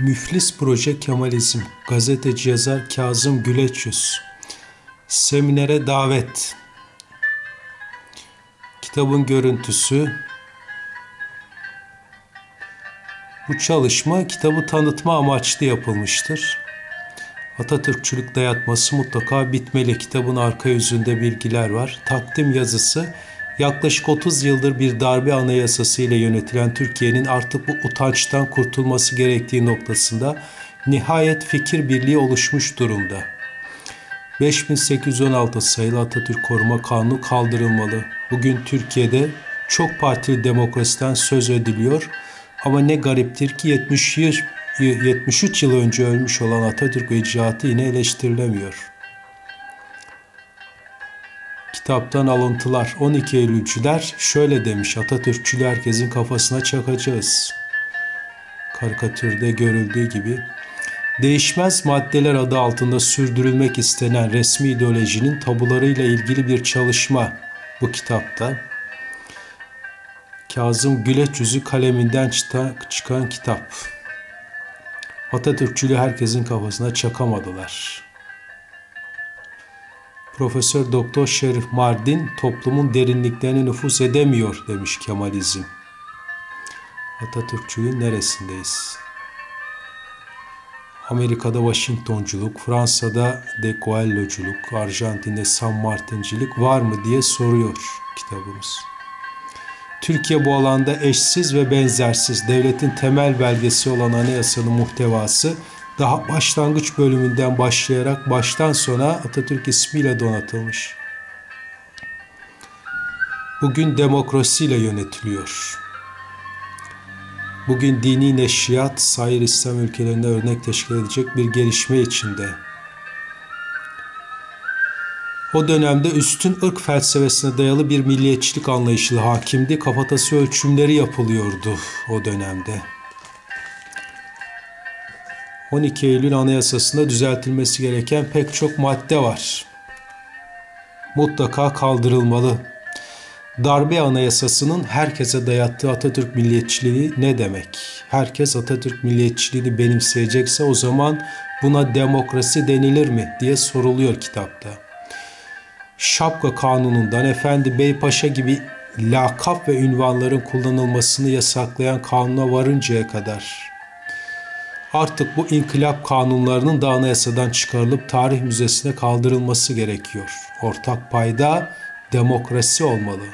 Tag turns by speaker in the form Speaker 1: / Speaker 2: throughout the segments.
Speaker 1: Müflis Proje Kemalizm Gazeteci yazar Kazım Güleçüz Seminere davet Kitabın görüntüsü Bu çalışma kitabı tanıtma amaçlı yapılmıştır. Atatürkçülük dayatması mutlaka bitmeli. Kitabın arka yüzünde bilgiler var. Takdim yazısı yaklaşık 30 yıldır bir darbe anayasası ile yönetilen Türkiye'nin artık bu utançtan kurtulması gerektiği noktasında nihayet fikir birliği oluşmuş durumda. 5816 sayılı Atatürk Koruma Kanunu kaldırılmalı. Bugün Türkiye'de çok partili demokrasiden söz ediliyor ama ne gariptir ki 70 yıl, 73 yıl önce ölmüş olan Atatürk ve icraatı yine eleştirilemiyor. Kitaptan alıntılar 12 Eylülcüler şöyle demiş Atatürkçülüğü herkesin kafasına çakacağız. Karikatürde görüldüğü gibi değişmez maddeler adı altında sürdürülmek istenen resmi ideolojinin tabularıyla ilgili bir çalışma bu kitapta. Kazım Güleç yüzü kaleminden çıkan kitap. Atatürkçülüğü herkesin kafasına çakamadılar. Profesör Doktor Şerif Mardin toplumun derinliklerine nüfus edemiyor demiş Kemalizm. Atatürkçülüğün neresindeyiz? Amerika'da Washingtonculuk, Fransa'da de Gaulle'culuk, Arjantin'de San Martincilik var mı diye soruyor kitabımız. Türkiye bu alanda eşsiz ve benzersiz devletin temel belgesi olan anayasanın muhtevası daha başlangıç bölümünden başlayarak baştan sona Atatürk ismiyle donatılmış. Bugün demokrasiyle yönetiliyor. Bugün dini neşriyat sair İslam ülkelerinde örnek teşkil edecek bir gelişme içinde. O dönemde üstün ırk felsefesine dayalı bir milliyetçilik anlayışıyla hakimdi. Kafatası ölçümleri yapılıyordu o dönemde. 12 Eylül Anayasası'nda düzeltilmesi gereken pek çok madde var. Mutlaka kaldırılmalı. Darbe Anayasası'nın herkese dayattığı Atatürk milliyetçiliği ne demek? Herkes Atatürk milliyetçiliğini benimseyecekse o zaman buna demokrasi denilir mi diye soruluyor kitapta. Şapka kanunundan Efendi Beypaşa gibi lakap ve ünvanların kullanılmasını yasaklayan kanuna varıncaya kadar Artık bu inkılap kanunlarının da anayasadan çıkarılıp tarih müzesine kaldırılması gerekiyor. Ortak payda demokrasi olmalı.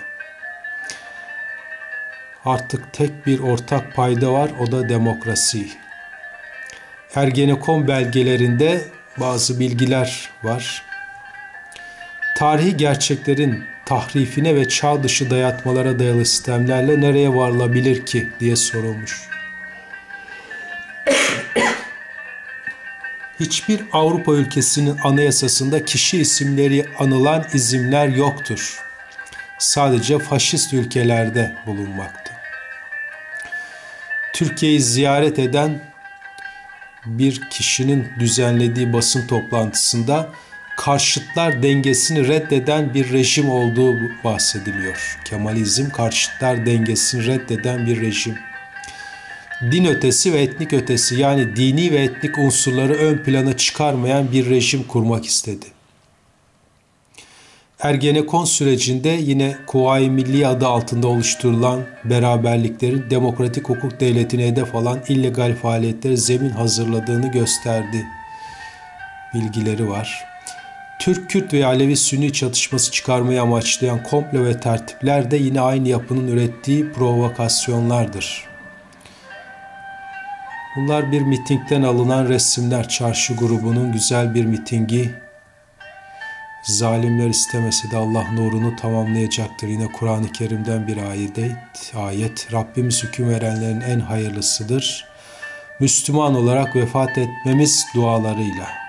Speaker 1: Artık tek bir ortak payda var o da demokrasi. Ergenekon belgelerinde bazı bilgiler var. Tarihi gerçeklerin tahrifine ve çağ dışı dayatmalara dayalı sistemlerle nereye varılabilir ki diye sorulmuş. Hiçbir Avrupa ülkesinin anayasasında kişi isimleri anılan izimler yoktur. Sadece faşist ülkelerde bulunmakta. Türkiye'yi ziyaret eden bir kişinin düzenlediği basın toplantısında karşıtlar dengesini reddeden bir rejim olduğu bahsediliyor. Kemalizm karşıtlar dengesini reddeden bir rejim din ötesi ve etnik ötesi yani dini ve etnik unsurları ön plana çıkarmayan bir rejim kurmak istedi. Ergenekon sürecinde yine Kuvayi Milli adı altında oluşturulan beraberliklerin demokratik hukuk devletine hedef alan illegal faaliyetlere zemin hazırladığını gösterdi. Bilgileri var. Türk, Kürt ve Alevi-Sünni çatışması çıkarmayı amaçlayan komplo ve tertipler de yine aynı yapının ürettiği provokasyonlardır. Bunlar bir mitingden alınan resimler. Çarşı grubunun güzel bir mitingi. Zalimler istemese de Allah nurunu tamamlayacaktır. Yine Kur'an-ı Kerim'den bir ayet, ayet. Rabbimiz hüküm verenlerin en hayırlısıdır. Müslüman olarak vefat etmemiz dualarıyla.